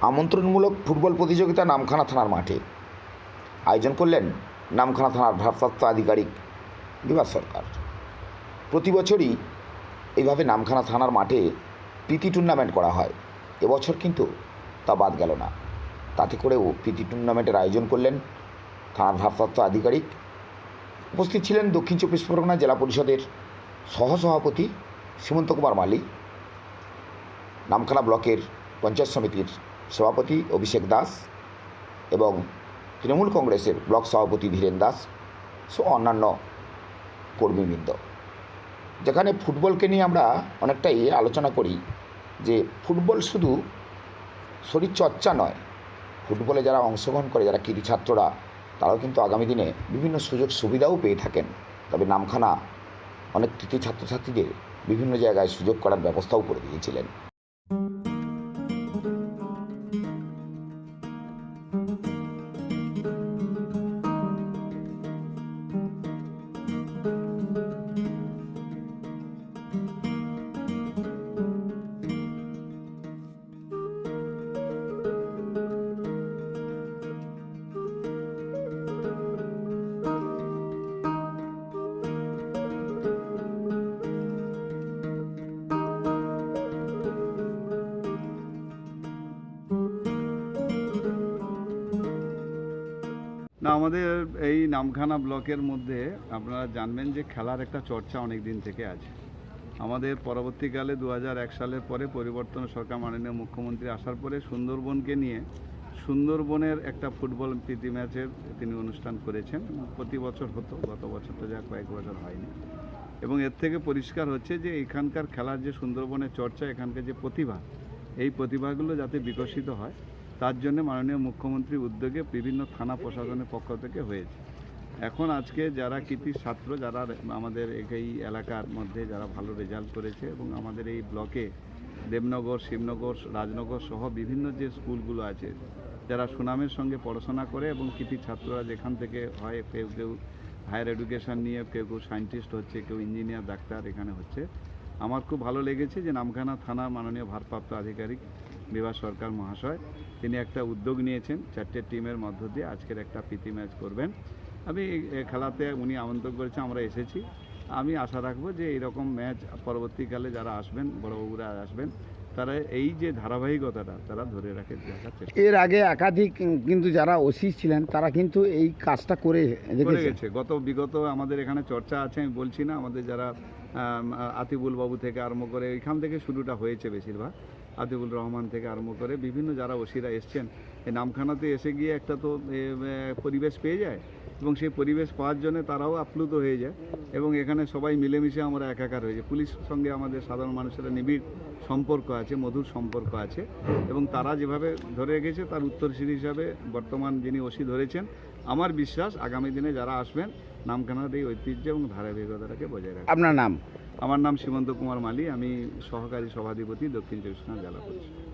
আমন্ত্রণমূলক football প্রতিযোগিতা নামখানা থানার মাঠে। আয়োজন করলেন নামখানা থানার ভারপ্রাপ্ত আধিকারিক বিভাস সরকার। প্রতি বছরই এইভাবে নামখানা থানার মাঠে প্রীতি টুর্নামেন্ট করা হয়। এবছর কিন্তু তা বাদ গেল না। তাতে করেও প্রীতি টুর্নামেন্টের আয়োজন করলেন থানার ভারপ্রাপ্ত আধিকারিক। উপস্থিত ছিলেন দক্ষিণ চব্বিশ পরগনা জেলা পরিষদের সহসভাপতি সীমন্ত কুমার মালি। নামখানা ব্লকের পঞ্চায়েত সমিতির সভাপতি অভিষেক দাস এবং তৃণমূল কংগ্রেসের ব্লক সভাপতি ধীরেন দাস সহ অন্যান্য কর্মীবৃন্দ। যেখানে ফুটবলকে নিয়ে আমরা অনেকটাই আলোচনা করি যে ফুটবল শুধু শরীর চর্চা নয়, ফুটবলে যারা অংশগ্রহণ করে, যারা কৃতি ছাত্ররা, তারাও কিন্তু আগামী দিনে বিভিন্ন সুযোগ সুবিধাও পেয়ে থাকেন। তবে নামখানা অনেক কৃতি ছাত্রছাত্রীদের বিভিন্ন জায়গায় সুযোগ করার ব্যবস্থাও করে দিয়েছিলেন। না, আমাদের এই নামখানা ব্লকের মধ্যে আপনারা জানবেন যে খেলার একটা চর্চা অনেক দিন থেকে আছে। আমাদের পরবর্তীকালে দু এক সালের পরে পরিবর্তন সরকার মাননীয় মুখ্যমন্ত্রী আসার পরে সুন্দরবনকে নিয়ে সুন্দরবনের একটা ফুটবল প্রীতি ম্যাচের তিনি অনুষ্ঠান করেছেন। প্রতি বছর হতো, গত বছর তো যা কয়েক বছর হয়নি। এবং এর থেকে পরিষ্কার হচ্ছে যে এখানকার খেলার যে সুন্দরবনের চর্চা, এখানকার যে প্রতিভা, এই প্রতিভাগুলো যাতে বিকশিত হয় তার জন্য মাননীয় মুখ্যমন্ত্রীর উদ্যোগে বিভিন্ন থানা প্রশাসনের পক্ষ থেকে হয়েছে। এখন আজকে যারা কৃতি ছাত্র, যারা আমাদের এই এলাকার মধ্যে যারা ভালো রেজাল্ট করেছে এবং আমাদের এই ব্লকে দেবনগর, শিবনগর, রাজনগর সহ বিভিন্ন যে স্কুলগুলো আছে, যারা সুনামের সঙ্গে পড়াশোনা করে এবং কৃতি ছাত্ররা যেখান থেকে হয়, কেউ কেউ হায়ার এডুকেশন নিয়ে, কেউ কেউ সায়েন্টিস্ট হচ্ছে, কেউ ইঞ্জিনিয়ার ডাক্তার এখানে হচ্ছে। আমার খুব ভালো লেগেছে যে নামখানা থানা মাননীয় ভারপ্রাপ্ত আধিকারিক বিভাস সরকার মহাশয় তিনি একটা উদ্যোগ নিয়েছেন চারটে টিমের মধ্য দিয়ে আজকের একটা প্রীতি ম্যাচ করবেন। আমি খেলাতে উনি আমন্ত্রণ করেছে আমরা এসেছি। আমি আশা রাখব যে এরকম ম্যাচ পরবর্তীকালে যারা আসবেন বড়বাবুরা আসবেন তারা এই যে ধারাবাহিকতাটা তারা ধরে রাখে এর আগে একাধিক কিন্তু যারা ওসি ছিলেন তারা কিন্তু এই কাজটা করে করে গেছে। গত বিগত আমাদের এখানে চর্চা আছে আমি বলছি না আমাদের যারা আতিবুল বাবু থেকে আরম্ভ করে এখান থেকে শুরুটা হয়েছে বেশিরভাগ। আতিবুল রহমান থেকে আরম্ভ করে বিভিন্ন যারা ওসিরা এসছেন, এই নামখানাতে এসে গিয়ে একটা তো পরিবেশ পেয়ে যায় এবং সেই পরিবেশ পাওয়ার জন্য তারাও আপ্লুত হয়ে যায় এবং এখানে সবাই মিলেমিশে আমরা একাকার হয়ে যাই। পুলিশের সঙ্গে আমাদের সাধারণ মানুষের নিবিড় সম্পর্ক আছে, মধুর সম্পর্ক আছে এবং তারা যেভাবে ধরে রেখেছে তার উত্তরসূরি হিসাবে বর্তমান যিনি ওসি ধরেছেন, আমার বিশ্বাস আগামী দিনে যারা আসবেন, নামখানার এই ঐতিহ্য এবং ধারাবাহিকতাটাকে বজায় রাখবে আপনার নাম? আমার নাম সীমন্ত কুমার মালি আমি সহকারী সভাধিপতি দক্ষিণ চব্বিশ জেলা পরিষদ